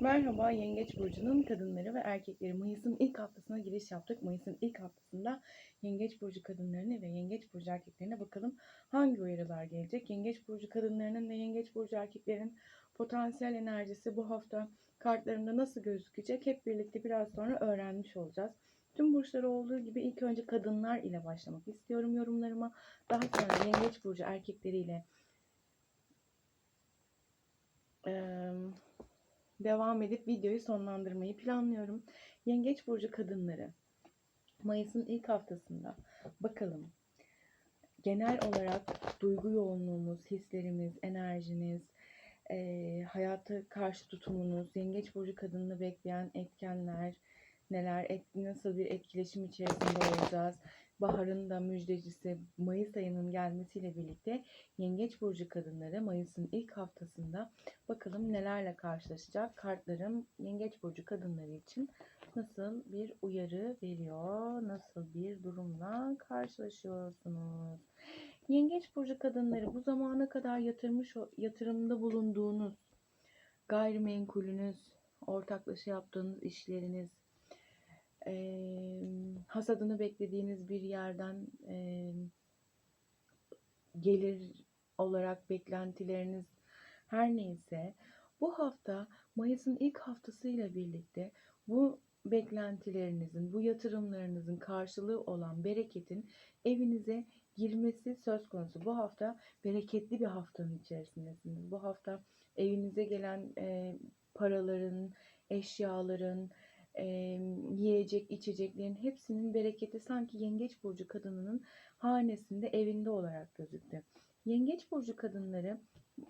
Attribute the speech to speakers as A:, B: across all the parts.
A: Merhaba Yengeç Burcu'nun kadınları ve erkekleri. Mayıs'ın ilk haftasına giriş yaptık. Mayıs'ın ilk haftasında Yengeç Burcu kadınlarına ve Yengeç Burcu erkeklerine bakalım hangi uyarılar gelecek. Yengeç Burcu kadınlarının ve Yengeç Burcu erkeklerin potansiyel enerjisi bu hafta kartlarında nasıl gözükecek hep birlikte biraz sonra öğrenmiş olacağız. Tüm burçları olduğu gibi ilk önce kadınlar ile başlamak istiyorum yorumlarıma. Daha sonra Yengeç Burcu erkekleriyle eee devam edip videoyu sonlandırmayı planlıyorum. Yengeç burcu kadınları Mayıs'ın ilk haftasında bakalım genel olarak duygu yoğunluğumuz, hislerimiz, enerjiniz, eee hayata karşı tutumunuz, yengeç burcu kadınını bekleyen etkenler neler, et, nasıl bir etkileşim içerisinde olacağız. Baharın da müjdecisi Mayıs ayının gelmesiyle birlikte Yengeç burcu kadınları Mayıs'ın ilk haftasında bakalım nelerle karşılaşacak. Kartlarım Yengeç burcu kadınları için nasıl bir uyarı veriyor? Nasıl bir durumla karşılaşıyorsunuz? Yengeç burcu kadınları bu zamana kadar yatırmış yatırımda bulunduğunuz gayrimenkulünüz, ortaklaşa yaptığınız işleriniz, e, hasadını beklediğiniz bir yerden e, gelir olarak beklentileriniz her neyse bu hafta Mayıs'ın ilk haftasıyla birlikte bu beklentilerinizin, bu yatırımlarınızın karşılığı olan bereketin evinize girmesi söz konusu. Bu hafta bereketli bir haftanın içerisindesiniz. Bu hafta evinize gelen e, paraların, eşyaların, e, yiyecek, içeceklerin hepsinin bereketi sanki Yengeç Burcu kadınının hanesinde, evinde olarak gözüktü. Yengeç Burcu kadınları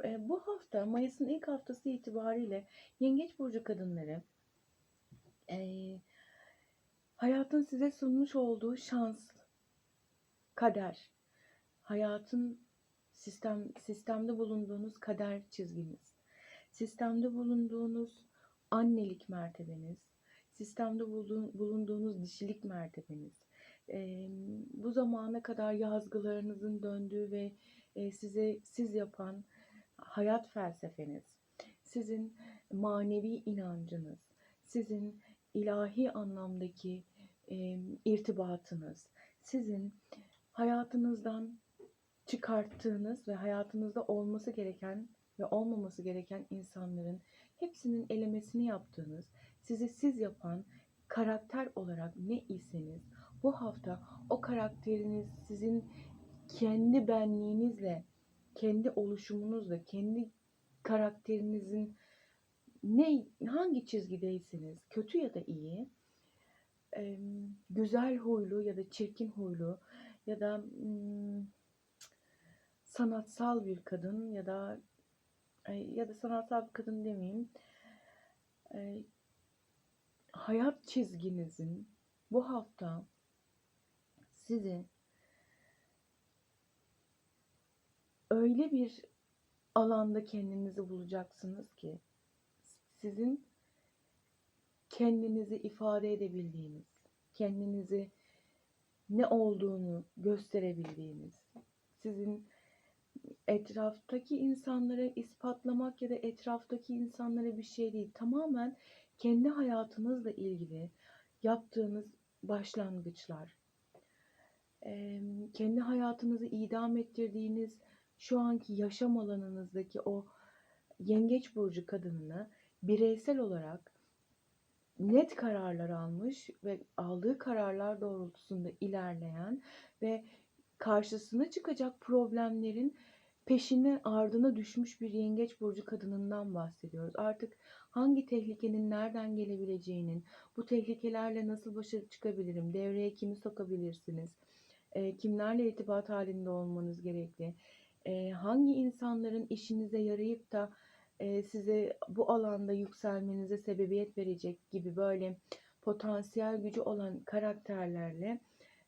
A: e, bu hafta Mayıs'ın ilk haftası itibariyle Yengeç Burcu kadınları e, hayatın size sunmuş olduğu şans, kader, hayatın sistem sistemde bulunduğunuz kader çizginiz, sistemde bulunduğunuz annelik mertebeniz, sistemde bulunduğunuz dişilik mertebeniz, bu zamana kadar yazgılarınızın döndüğü ve e, size siz yapan hayat felsefeniz, sizin manevi inancınız, sizin ilahi anlamdaki irtibatınız, sizin hayatınızdan çıkarttığınız ve hayatınızda olması gereken ve olmaması gereken insanların hepsinin elemesini yaptığınız, sizi siz yapan karakter olarak ne iseniz bu hafta o karakteriniz sizin kendi benliğinizle, kendi oluşumunuzla, kendi karakterinizin ne hangi çizgideyseniz, kötü ya da iyi, güzel huylu ya da çirkin huylu ya da sanatsal bir kadın ya da ya da sanatsal bir kadın demeyeyim. Hayat çizginizin bu hafta sizi öyle bir alanda kendinizi bulacaksınız ki sizin kendinizi ifade edebildiğiniz, kendinizi ne olduğunu gösterebildiğiniz, sizin etraftaki insanlara ispatlamak ya da etraftaki insanlara bir şey değil, tamamen kendi hayatınızla ilgili yaptığınız başlangıçlar, kendi hayatınızı idam ettirdiğiniz şu anki yaşam alanınızdaki o yengeç burcu kadınını bireysel olarak net kararlar almış ve aldığı kararlar doğrultusunda ilerleyen ve karşısına çıkacak problemlerin peşine ardına düşmüş bir yengeç burcu kadınından bahsediyoruz. Artık hangi tehlikenin nereden gelebileceğinin, bu tehlikelerle nasıl başa çıkabilirim, devreye kimi sokabilirsiniz, e, kimlerle irtibat halinde olmanız gerekli, e, hangi insanların işinize yarayıp da e, size bu alanda yükselmenize sebebiyet verecek gibi böyle potansiyel gücü olan karakterlerle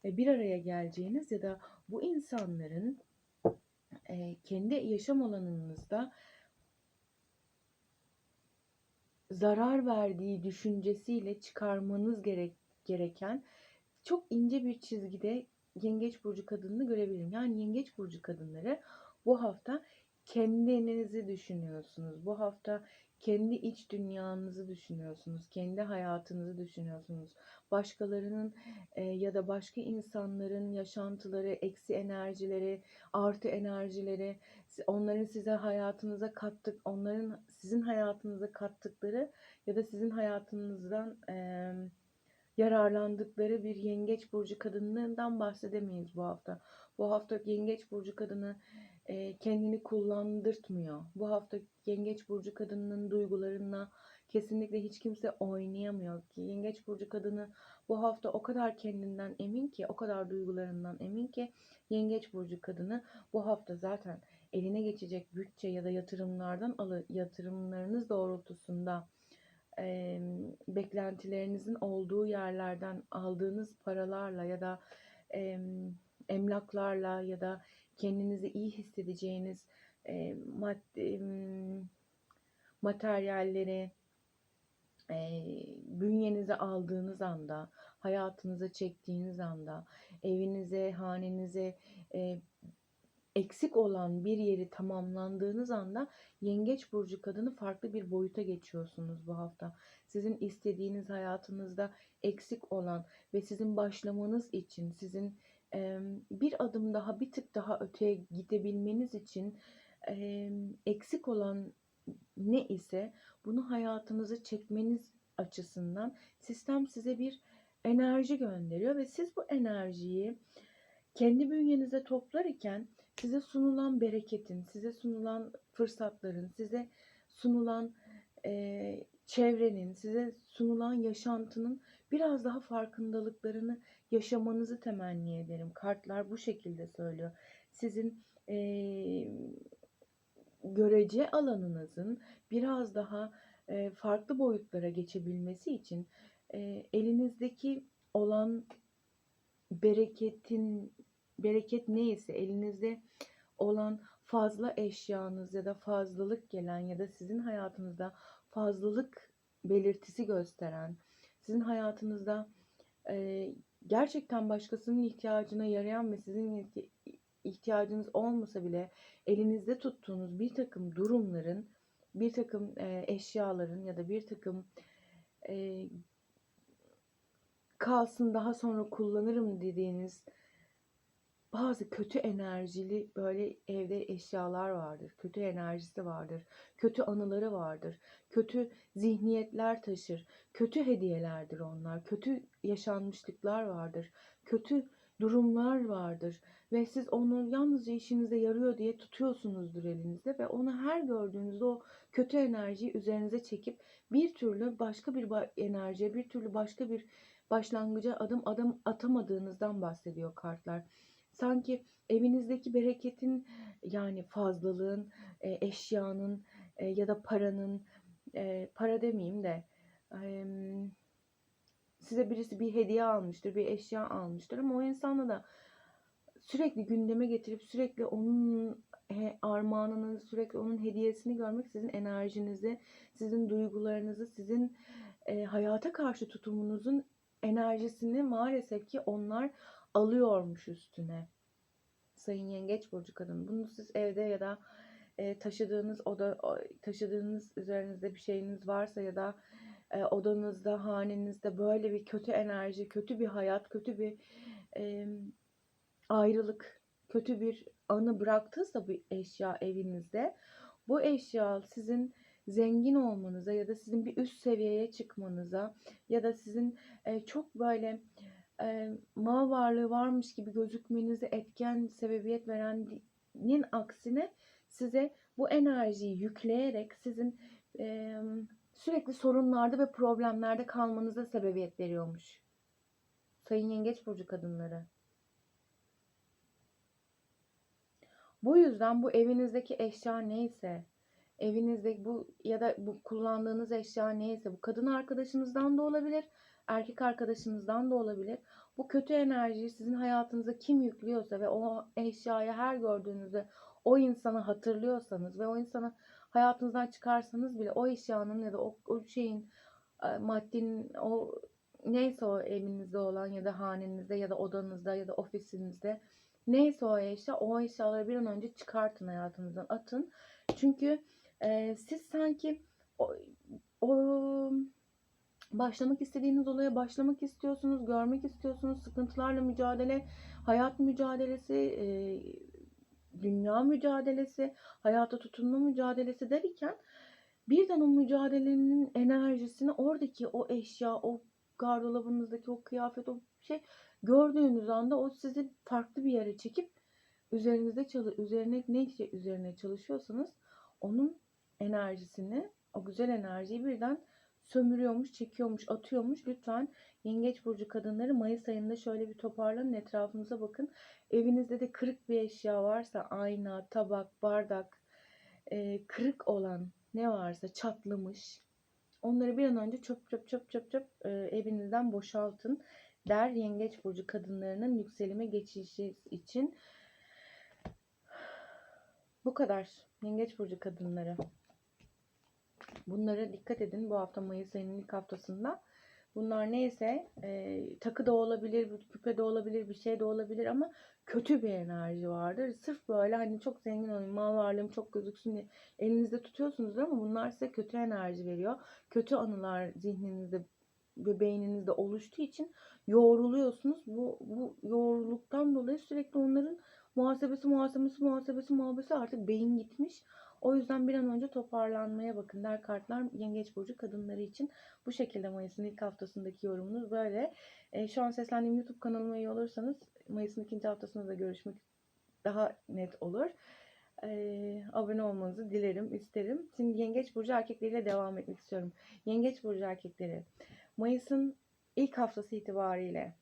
A: e, bir araya geleceğiniz ya da bu insanların e, kendi yaşam alanınızda zarar verdiği düşüncesiyle çıkarmanız gerek, gereken çok ince bir çizgide yengeç burcu kadınını görebilirim. Yani yengeç burcu kadınları bu hafta kendinizi düşünüyorsunuz. Bu hafta kendi iç dünyanızı düşünüyorsunuz, kendi hayatınızı düşünüyorsunuz. Başkalarının e, ya da başka insanların yaşantıları, eksi enerjileri, artı enerjileri, onların size hayatınıza kattık, onların sizin hayatınıza kattıkları ya da sizin hayatınızdan e, yararlandıkları bir yengeç burcu kadınlığından bahsedemeyiz bu hafta. Bu hafta yengeç burcu kadını e, kendini kullandırtmıyor. Bu hafta yengeç burcu kadının duygularına kesinlikle hiç kimse oynayamıyor ki. Yengeç burcu kadını bu hafta o kadar kendinden emin ki, o kadar duygularından emin ki yengeç burcu kadını bu hafta zaten eline geçecek bütçe ya da yatırımlardan alı yatırımlarınız doğrultusunda e, beklentilerinizin olduğu yerlerden aldığınız paralarla ya da e, emlaklarla ya da kendinizi iyi hissedeceğiniz e, madde, em, materyalleri e, bünyenize aldığınız anda, hayatınıza çektiğiniz anda, evinize, hanenize e, eksik olan bir yeri tamamlandığınız anda Yengeç burcu kadını farklı bir boyuta geçiyorsunuz bu hafta. Sizin istediğiniz hayatınızda eksik olan ve sizin başlamanız için, sizin e, bir adım daha, bir tık daha öteye gidebilmeniz için eksik olan ne ise bunu hayatınıza çekmeniz açısından sistem size bir enerji gönderiyor ve siz bu enerjiyi kendi bünyenize toplar iken size sunulan bereketin, size sunulan fırsatların, size sunulan e, çevrenin, size sunulan yaşantının biraz daha farkındalıklarını yaşamanızı temenni ederim. Kartlar bu şekilde söylüyor. Sizin e, görece alanınızın biraz daha e, farklı boyutlara geçebilmesi için e, elinizdeki olan bereketin bereket neyse elinizde olan fazla eşyanız ya da fazlalık gelen ya da sizin hayatınızda fazlalık belirtisi gösteren, sizin hayatınızda e, gerçekten başkasının ihtiyacına yarayan ve sizin ihti- ihtiyacınız olmasa bile elinizde tuttuğunuz bir takım durumların, bir takım e, eşyaların ya da bir takım e, kalsın daha sonra kullanırım dediğiniz bazı kötü enerjili böyle evde eşyalar vardır. Kötü enerjisi vardır. Kötü anıları vardır. Kötü zihniyetler taşır. Kötü hediyelerdir onlar. Kötü yaşanmışlıklar vardır. Kötü durumlar vardır. Ve siz onu yalnızca işinize yarıyor diye tutuyorsunuzdur elinizde ve onu her gördüğünüzde o kötü enerjiyi üzerinize çekip bir türlü başka bir enerjiye, bir türlü başka bir başlangıca adım adım atamadığınızdan bahsediyor kartlar sanki evinizdeki bereketin yani fazlalığın, e, eşyanın e, ya da paranın, e, para demeyeyim de size birisi bir hediye almıştır, bir eşya almıştır ama o insanla da sürekli gündeme getirip sürekli onun armağanını, sürekli onun hediyesini görmek sizin enerjinizi, sizin duygularınızı, sizin hayata karşı tutumunuzun enerjisini maalesef ki onlar alıyormuş üstüne. Sayın Yengeç Burcu kadın. Bunu siz evde ya da e, taşıdığınız oda taşıdığınız üzerinizde bir şeyiniz varsa ya da e, odanızda, hanenizde böyle bir kötü enerji, kötü bir hayat, kötü bir e, ayrılık, kötü bir anı bıraktıysa bir eşya evinizde bu eşya sizin zengin olmanıza ya da sizin bir üst seviyeye çıkmanıza ya da sizin e, çok böyle e, mal varlığı varmış gibi gözükmenize etken sebebiyet verenin aksine size bu enerjiyi yükleyerek sizin e, sürekli sorunlarda ve problemlerde kalmanıza sebebiyet veriyormuş. Sayın Yengeç Burcu kadınları. Bu yüzden bu evinizdeki eşya neyse, evinizde bu ya da bu kullandığınız eşya neyse, bu kadın arkadaşınızdan da olabilir, erkek arkadaşınızdan da olabilir. Bu kötü enerjiyi sizin hayatınıza kim yüklüyorsa ve o eşyayı her gördüğünüzde o insanı hatırlıyorsanız ve o insanı hayatınızdan çıkarsanız bile o eşyanın ya da o, o şeyin e, maddinin o neyse o evinizde olan ya da hanenizde ya da odanızda ya da ofisinizde neyse o eşya o eşyaları bir an önce çıkartın hayatınızdan atın. Çünkü e, siz sanki o, o başlamak istediğiniz olaya başlamak istiyorsunuz, görmek istiyorsunuz, sıkıntılarla mücadele, hayat mücadelesi, e, dünya mücadelesi, hayata tutunma mücadelesi derken birden o mücadelenin enerjisini oradaki o eşya, o gardırobunuzdaki o kıyafet, o şey gördüğünüz anda o sizi farklı bir yere çekip üzerinizde çalı üzerine ne şey üzerine çalışıyorsanız onun enerjisini, o güzel enerjiyi birden sömürüyormuş, çekiyormuş, atıyormuş. Lütfen Yengeç burcu kadınları Mayıs ayında şöyle bir toparlanın, etrafınıza bakın. Evinizde de kırık bir eşya varsa ayna, tabak, bardak, e, kırık olan ne varsa çatlamış. Onları bir an önce çöp çöp çöp çöp çöp e, evinizden boşaltın der Yengeç burcu kadınlarının yükselime geçişi için. Bu kadar. Yengeç burcu kadınları. Bunlara dikkat edin bu hafta Mayıs ayının ilk haftasında. Bunlar neyse e, takı da olabilir, küpe de olabilir, bir şey de olabilir ama kötü bir enerji vardır. Sırf böyle hani çok zengin olayım, mal varlığım çok gözüksün diye elinizde tutuyorsunuz ama bunlar size kötü enerji veriyor. Kötü anılar zihninizde ve beyninizde oluştuğu için yoğruluyorsunuz. Bu, bu yoğruluktan dolayı sürekli onların muhasebesi, muhasebesi, muhasebesi, muhasebesi artık beyin gitmiş. O yüzden bir an önce toparlanmaya bakın der kartlar Yengeç Burcu kadınları için. Bu şekilde Mayıs'ın ilk haftasındaki yorumunuz böyle. E, şu an seslendiğim YouTube kanalıma üye olursanız Mayıs'ın ikinci haftasında da görüşmek daha net olur. E, abone olmanızı dilerim, isterim. Şimdi Yengeç Burcu erkekleriyle devam etmek istiyorum. Yengeç Burcu erkekleri Mayıs'ın ilk haftası itibariyle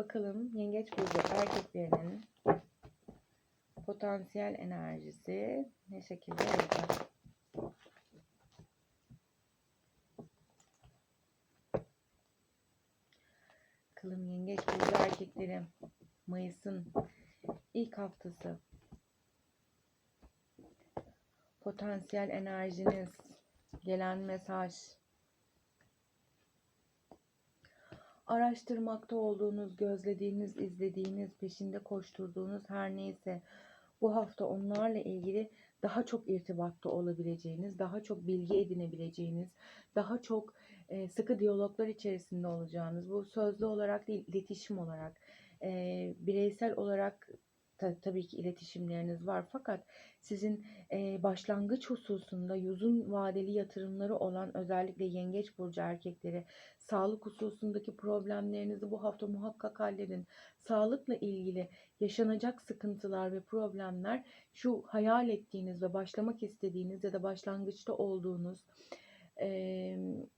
A: Bakalım Yengeç Burcu erkeklerinin potansiyel enerjisi ne şekilde olacak? Bakalım Yengeç Burcu erkekleri Mayıs'ın ilk haftası potansiyel enerjiniz gelen mesaj araştırmakta olduğunuz, gözlediğiniz, izlediğiniz, peşinde koşturduğunuz her neyse bu hafta onlarla ilgili daha çok irtibatta olabileceğiniz, daha çok bilgi edinebileceğiniz, daha çok e, sıkı diyaloglar içerisinde olacağınız, bu sözlü olarak değil, iletişim olarak, e, bireysel olarak ta, tabii ki iletişimleriniz var fakat sizin e, başlangıç hususunda uzun vadeli yatırımları olan özellikle yengeç burcu erkekleri sağlık hususundaki problemlerinizi bu hafta muhakkak halledin. Sağlıkla ilgili yaşanacak sıkıntılar ve problemler şu hayal ettiğiniz ve başlamak istediğiniz ya da başlangıçta olduğunuz e,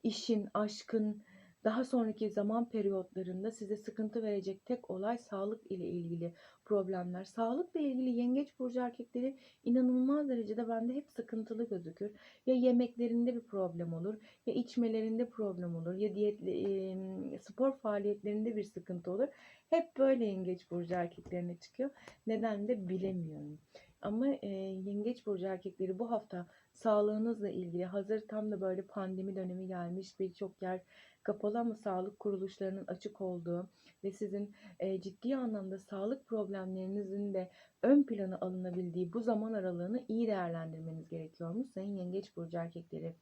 A: işin, aşkın, daha sonraki zaman periyotlarında size sıkıntı verecek tek olay sağlık ile ilgili problemler. Sağlıkla ilgili yengeç burcu erkekleri inanılmaz derecede bende hep sıkıntılı gözükür. Ya yemeklerinde bir problem olur, ya içmelerinde problem olur, ya diyet, e, spor faaliyetlerinde bir sıkıntı olur. Hep böyle yengeç burcu erkeklerine çıkıyor. Neden de bilemiyorum. Ama e, yengeç burcu erkekleri bu hafta sağlığınızla ilgili hazır tam da böyle pandemi dönemi gelmiş birçok yer kapalı ama sağlık kuruluşlarının açık olduğu ve sizin e, ciddi anlamda sağlık problemlerinizin de ön plana alınabildiği bu zaman aralığını iyi değerlendirmeniz gerekiyormuş sayın yengeç burcu erkekleri.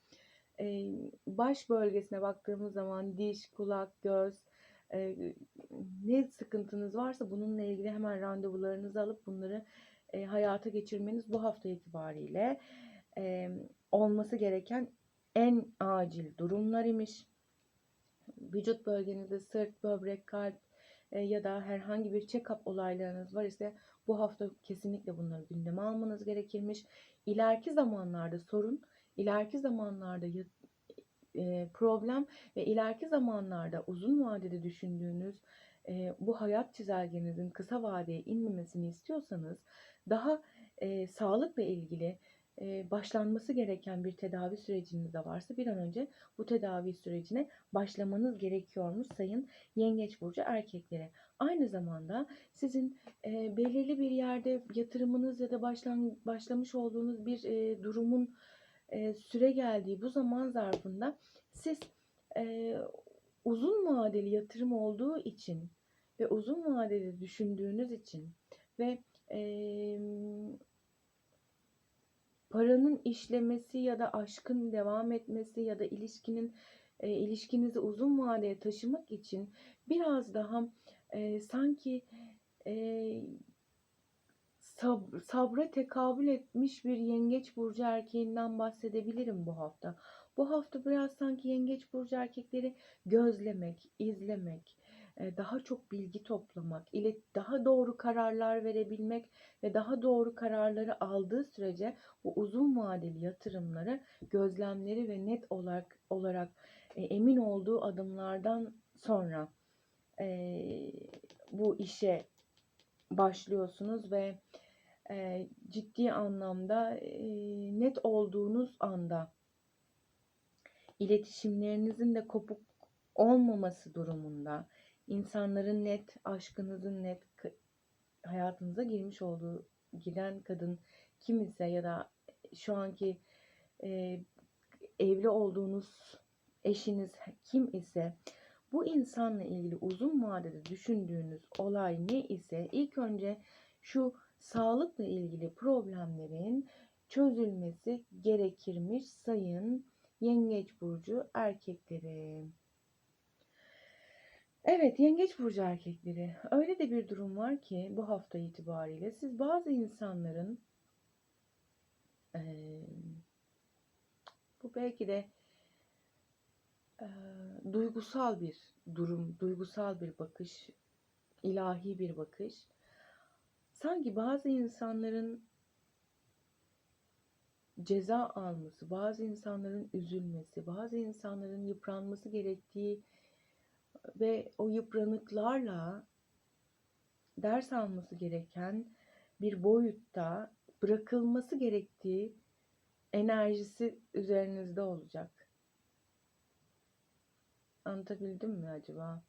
A: E, baş bölgesine baktığımız zaman diş, kulak, göz, e, ne sıkıntınız varsa bununla ilgili hemen randevularınızı alıp bunları e, hayata geçirmeniz bu hafta itibariyle e, olması gereken en acil durumlar imiş vücut bölgenizde sırt, böbrek, kalp e, ya da herhangi bir check-up olaylarınız var ise bu hafta kesinlikle bunları gündeme almanız gerekirmiş. İleriki zamanlarda sorun, ileriki zamanlarda e, problem ve ileriki zamanlarda uzun vadede düşündüğünüz e, bu hayat çizelgenizin kısa vadeye inmemesini istiyorsanız daha e, sağlıkla ilgili başlanması gereken bir tedavi süreciniz de varsa bir an önce bu tedavi sürecine başlamanız gerekiyormuş sayın yengeç burcu erkeklere. Aynı zamanda sizin belirli bir yerde yatırımınız ya da başlan, başlamış olduğunuz bir durumun süre geldiği bu zaman zarfında siz uzun vadeli yatırım olduğu için ve uzun vadeli düşündüğünüz için ve e, paranın işlemesi ya da aşkın devam etmesi ya da ilişkinin e, ilişkinizi uzun vadeye taşımak için biraz daha e, sanki e, sab- sabra tekabül etmiş bir yengeç burcu erkeğinden bahsedebilirim bu hafta. Bu hafta biraz sanki yengeç burcu erkekleri gözlemek, izlemek, daha çok bilgi toplamak, ile daha doğru kararlar verebilmek ve daha doğru kararları aldığı sürece bu uzun vadeli yatırımları, gözlemleri ve net olarak olarak e, emin olduğu adımlardan sonra e, bu işe başlıyorsunuz ve e, ciddi anlamda e, net olduğunuz anda iletişimlerinizin de kopuk olmaması durumunda insanların net, aşkınızın net hayatınıza girmiş olduğu giren kadın kim ise ya da şu anki e, evli olduğunuz eşiniz kim ise bu insanla ilgili uzun vadede düşündüğünüz olay ne ise ilk önce şu sağlıkla ilgili problemlerin çözülmesi gerekirmiş sayın yengeç burcu erkekleri. Evet, yengeç burcu erkekleri. Öyle de bir durum var ki bu hafta itibariyle siz bazı insanların eee, bu belki de eee, duygusal bir durum, duygusal bir bakış, ilahi bir bakış. Sanki bazı insanların ceza alması, bazı insanların üzülmesi, bazı insanların yıpranması gerektiği ve o yıpranıklarla ders alması gereken bir boyutta bırakılması gerektiği enerjisi üzerinizde olacak. Anlatabildim mi acaba?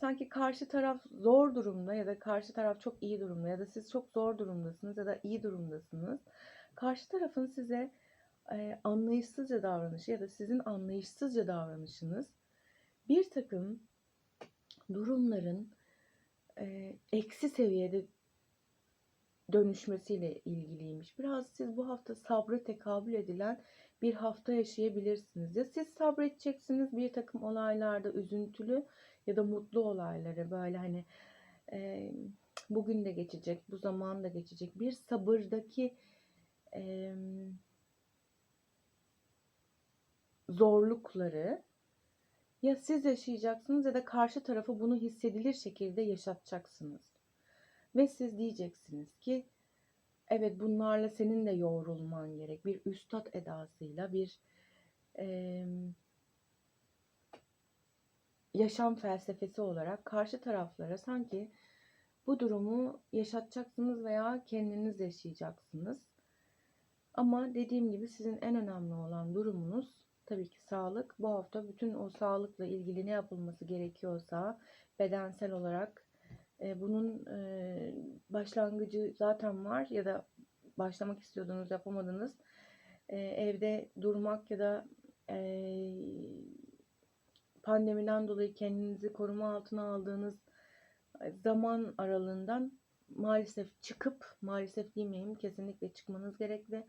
A: Sanki karşı taraf zor durumda ya da karşı taraf çok iyi durumda ya da siz çok zor durumdasınız ya da iyi durumdasınız. Karşı tarafın size e, anlayışsızca davranışı ya da sizin anlayışsızca davranışınız bir takım durumların e, eksi seviyede dönüşmesiyle ilgiliymiş. Biraz siz bu hafta sabra tekabül edilen bir hafta yaşayabilirsiniz. Ya siz sabredeceksiniz bir takım olaylarda üzüntülü ya da mutlu olayları böyle hani e, bugün de geçecek, bu zaman da geçecek. Bir sabırdaki e, zorlukları ya siz yaşayacaksınız ya da karşı tarafı bunu hissedilir şekilde yaşatacaksınız. Ve siz diyeceksiniz ki evet bunlarla senin de yoğrulman gerek. Bir üstad edasıyla bir e, yaşam felsefesi olarak karşı taraflara sanki bu durumu yaşatacaksınız veya kendiniz yaşayacaksınız. Ama dediğim gibi sizin en önemli olan durumunuz tabii ki sağlık. Bu hafta bütün o sağlıkla ilgili ne yapılması gerekiyorsa bedensel olarak e, bunun e, başlangıcı zaten var ya da başlamak istiyordunuz yapamadınız. E, evde durmak ya da e, pandemiden dolayı kendinizi koruma altına aldığınız zaman aralığından maalesef çıkıp maalesef demeyeyim kesinlikle çıkmanız gerekli.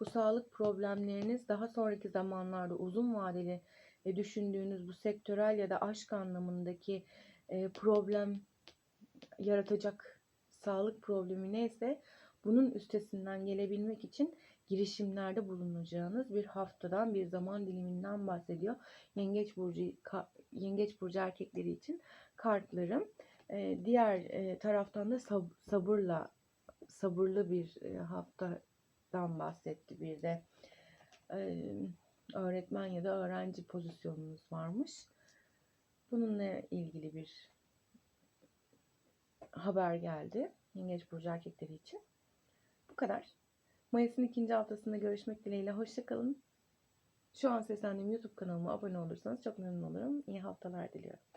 A: Bu sağlık problemleriniz daha sonraki zamanlarda uzun vadeli e, düşündüğünüz bu sektörel ya da aşk anlamındaki e, problem yaratacak sağlık problemi neyse bunun üstesinden gelebilmek için girişimlerde bulunacağınız bir haftadan bir zaman diliminden bahsediyor. Yengeç burcu yengeç burcu erkekleri için kartlarım. Ee, diğer e, taraftan da sab- sabırla sabırlı bir e, haftadan bahsetti bir de. Öğretmen ya da öğrenci pozisyonunuz varmış. Bununla ilgili bir haber geldi. Yengeç burcu erkekleri için. Bu kadar. Mayıs'ın ikinci haftasında görüşmek dileğiyle. Hoşçakalın. Şu an seslendiğim YouTube kanalıma abone olursanız çok memnun olurum. İyi haftalar diliyorum.